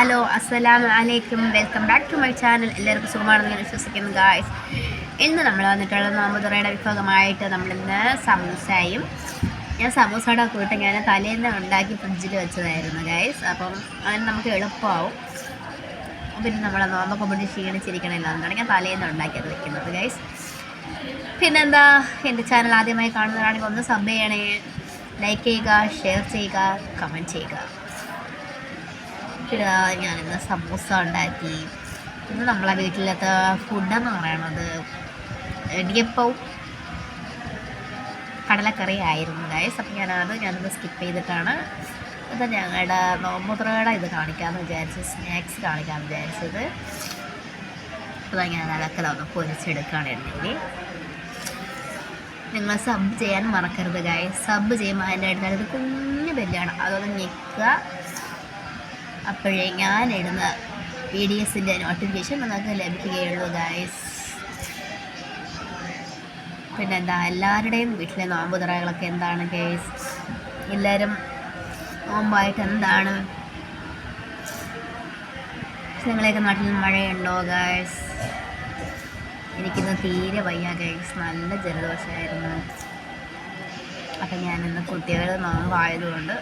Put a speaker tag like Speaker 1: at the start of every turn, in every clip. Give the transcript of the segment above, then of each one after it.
Speaker 1: Hello അസ്സലാമു അലൈക്കും. Welcome back to my channel. എല്ലാവർക്കും സുഖമാണെന്ന് ഞാൻ വിശ്വസിക്കുന്നു ഗായ്സ്. ഇന്ന് നമ്മൾ വന്നിട്ടുള്ള നോമ്പുതുറയുടെ വിഭവമായിട്ട് നമ്മളിന്ന് സമൂസയും ഞാൻ സമൂസയുടെ കൂട്ട് ഞാൻ തലേന്ന് ഉണ്ടാക്കി ഫ്രിഡ്ജിൽ വെച്ചതായിരുന്നു ഗായ്സ്. അപ്പം അതിന് നമുക്ക് എളുപ്പമാവും. പിന്നെ നമ്മളെ നോമ്പൊക്കെ കൊണ്ട് ക്ഷീണിച്ചിരിക്കണമല്ലോ എന്നാണ് ഞാൻ തലേന്ന് ഉണ്ടാക്കിയത് വെക്കുന്നത് ഗൈസ് പിന്നെന്താ എന്റെ ചാനൽ ആദ്യമായി കാണുന്നവരാണെങ്കിൽ ഒന്ന് സബ് ചെയ്യണേ. ലൈക്ക് ചെയ്യുക ഷെയർ ചെയ്യുക കമന്റ് ചെയ്യുക. പിന്നെ ഞാനിന്ന് സമൂസ ഉണ്ടാക്കി. ഇന്ന് നമ്മളെ വീട്ടിലത്തെ ഫുഡെന്ന് പറയണത്. ഇടിയപ്പവും കടലക്കറി ആയിരുന്നു ഗൈസ് അപ്പം ഞാനത് ഞാനിന്ന് സ്കിപ്പ് ചെയ്തിട്ടാണ് ഇത് ഞങ്ങളുടെ നോമ്പുത്രയുടെ ഇത് കാണിക്കാമെന്ന് വിചാരിച്ച് സ്നാക്സ് കാണിക്കാമെന്ന് വിചാരിച്ചത്. അപ്പോൾ ഞാൻ അതൊക്കെ ഒന്ന് പൊരിച്ചെടുക്കുകയാണ് എണ്ണയിൽ നിങ്ങൾ സബ് ചെയ്യാൻ മറക്കരുത് ഗായ സബ് ചെയ്യുമ്പോൾ അതിന്റെ അടുത്ത് കുഞ്ഞു ബെല്ലാണ് അതൊന്ന് ഞെക്കുക. അപ്പോഴേ ഞാൻ ഇടുന്ന വീഡിയോസിന്റെ നോട്ടിഫിക്കേഷൻ നിങ്ങൾക്ക് ലഭിക്കുകയുള്ളൂ ഗായ്സ് പിന്നെ എന്താ എല്ലാവരുടെയും വീട്ടിലെ നോമ്പ് തുറകളൊക്കെ എന്താണ് ഗൈസ് എല്ലാവരും നോമ്പായിട്ട് എന്താണ്? നിങ്ങളെയൊക്കെ നാട്ടിൽ മഴയുണ്ടോ ഗൈസ് എനിക്കിന്ന് തീരെ വയ്യ ഗൈസ് നല്ല ജലദോഷമായിരുന്നു. അപ്പം ഞാനിന്ന് കുട്ടികൾ നോമ്പായതുകൊണ്ട്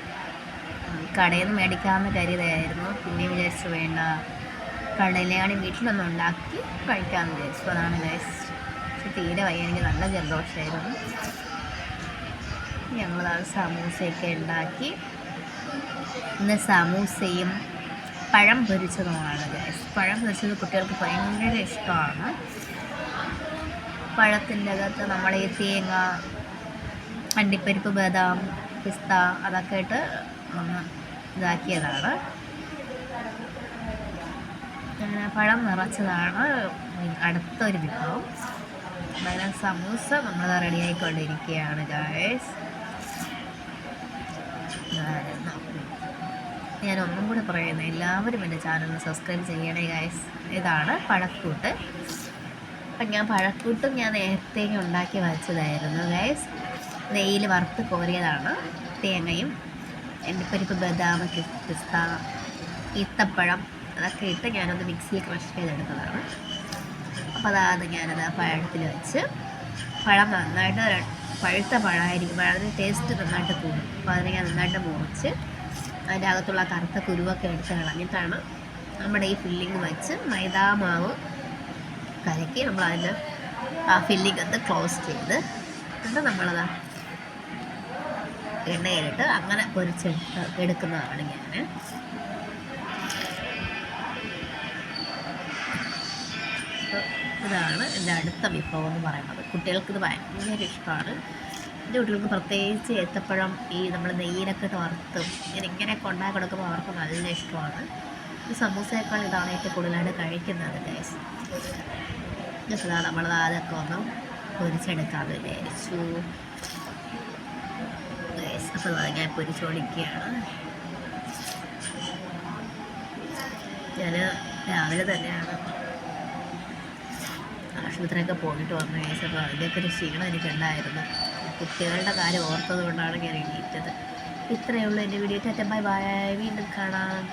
Speaker 1: കടയിൽ നിന്ന് മേടിക്കാമെന്ന് കരുതായിരുന്നു പിന്നെ വിചാരിച്ചു വേണ്ട കടയിലാണ് വീട്ടിലൊന്നും ഉണ്ടാക്കി കഴിക്കാമെന്ന് വിചാരിച്ചു. അതാണ് ഗൈസ് പക്ഷെ തീരെ വയ്യ എനിക്ക് നല്ല ജലദോഷമായിരുന്നു. ഞങ്ങളത് സമൂസയൊക്കെ ഉണ്ടാക്കി. ഇന്ന് സമൂസയും പഴം പൊരിച്ചതുമാണ് ഗൈസ് പഴം പൊരിച്ചത് കുട്ടികൾക്ക് ഭയങ്കര ഇഷ്ടമാണ്. പഴത്തിന്റെ അകത്ത് നമ്മൾ ഈ തേങ്ങ അണ്ടിപ്പരിപ്പ് ബദാം പിസ്ത അതൊക്കെ ഇട്ട് ഒന്ന് ഇതാക്കിയതാണ്. അങ്ങനെ പഴം നിറച്ചതാണ്. അടുത്തൊരു വിഭവം. അങ്ങനെ സമൂസ നമ്മൾ റെഡി ആയിക്കൊണ്ടിരിക്കുകയാണ് ഗായസ് ഞാൻ ഒന്നും കൂടി പറയുന്നത് എല്ലാവരും എന്റെ ചാനൽ സബ്സ്ക്രൈബ് ചെയ്യണേ ഗായസ് ഇതാണ് പഴക്കൂട്ട്. അപ്പം ഞാൻ പഴക്കൂട്ടും ഞാൻ നേരത്തേക്ക് ഉണ്ടാക്കി വച്ചതായിരുന്നു ഗൈസ് നെയ്യിൽ വറുത്ത് കോരിയതാണ് തേങ്ങയും എണ്ണപ്പരിപ്പ് ബദാം പിസ്ത ഈത്തപ്പഴം അതൊക്കെ ഇട്ട് ഞാനൊന്ന് മിക്സിയിൽ ക്രഷ് ചെയ്തെടുത്തതാണ്. അപ്പോൾ അതാണ് ഞാനത് ആ പഴത്തിൽ വെച്ച് പഴം നന്നായിട്ട് പഴുത്ത പഴമായിരിക്കും. പഴത്തിന്റെ ടേസ്റ്റ് നന്നായിട്ട് കൂടും. അപ്പോൾ അതിനെ ഞാൻ നന്നായിട്ട് മുറിച്ച് അതിന്റെ അകത്തുള്ള കറുത്ത കുരുവൊക്കെ എടുത്ത് കളഞ്ഞിട്ടാണ് നമ്മുടെ ഈ ഫില്ലിങ് വെച്ച് മൈദാമാവ് കലക്കി നമ്മൾ അതിന്റെ ആ ഫില്ലിങ് ഒന്ന് ക്ലോസ് ചെയ്ത് എന്നിട്ട് നമ്മളത് എണ്ണയിലിട്ട് അങ്ങനെ പൊരിച്ചെടുത്ത് എടുക്കുന്നതാണ് ഞാൻ ഇതാണ് എന്റെ അടുത്ത വിഭവം എന്ന് പറയുന്നത്. കുട്ടികൾക്ക് ഇത് ഭയങ്കര ഇഷ്ടമാണ്. എന്റെ കുട്ടികൾക്ക് പ്രത്യേകിച്ച് ഏത്തപ്പഴം ഈ നമ്മൾ നെയ്യിലൊക്കെ ഇട്ട് വറുത്തും ഇങ്ങനെ ഇങ്ങനെയൊക്കെ ഉണ്ടാക്കി കൊടുക്കുമ്പോൾ അവർക്ക് നല്ല ഇഷ്ടമാണ്. ഈ സമൂസയേക്കാൾ ഇതാണ് ഏറ്റവും കൂടുതലായിട്ട് കഴിക്കുന്നത് ഗൈസ് അതാ നമ്മൾ അതൊക്കെ ഒന്ന് പൊരിച്ചെടുക്കാമെന്ന് വിചാരിച്ചു. ഗൈസ് അപ്പോൾ ഞാൻ രാവിലെ തന്നെയാണ് ആശുപത്രിയൊക്കെ പോയിട്ട് വന്നു കഴിച്ചപ്പോൾ അതിന്റെയൊക്കെ ഒരു ക്ഷീണം എനിക്കുണ്ടായിരുന്നു കുട്ടികളുടെ കാര്യം ഓർത്തത് കൊണ്ടാണ് ഞാൻ എണീറ്റത്. ഇത്രയേ ഉള്ളൂ എന്റെ വീഡിയോ. Tata bye bye. വീണ്ടും കാണാം.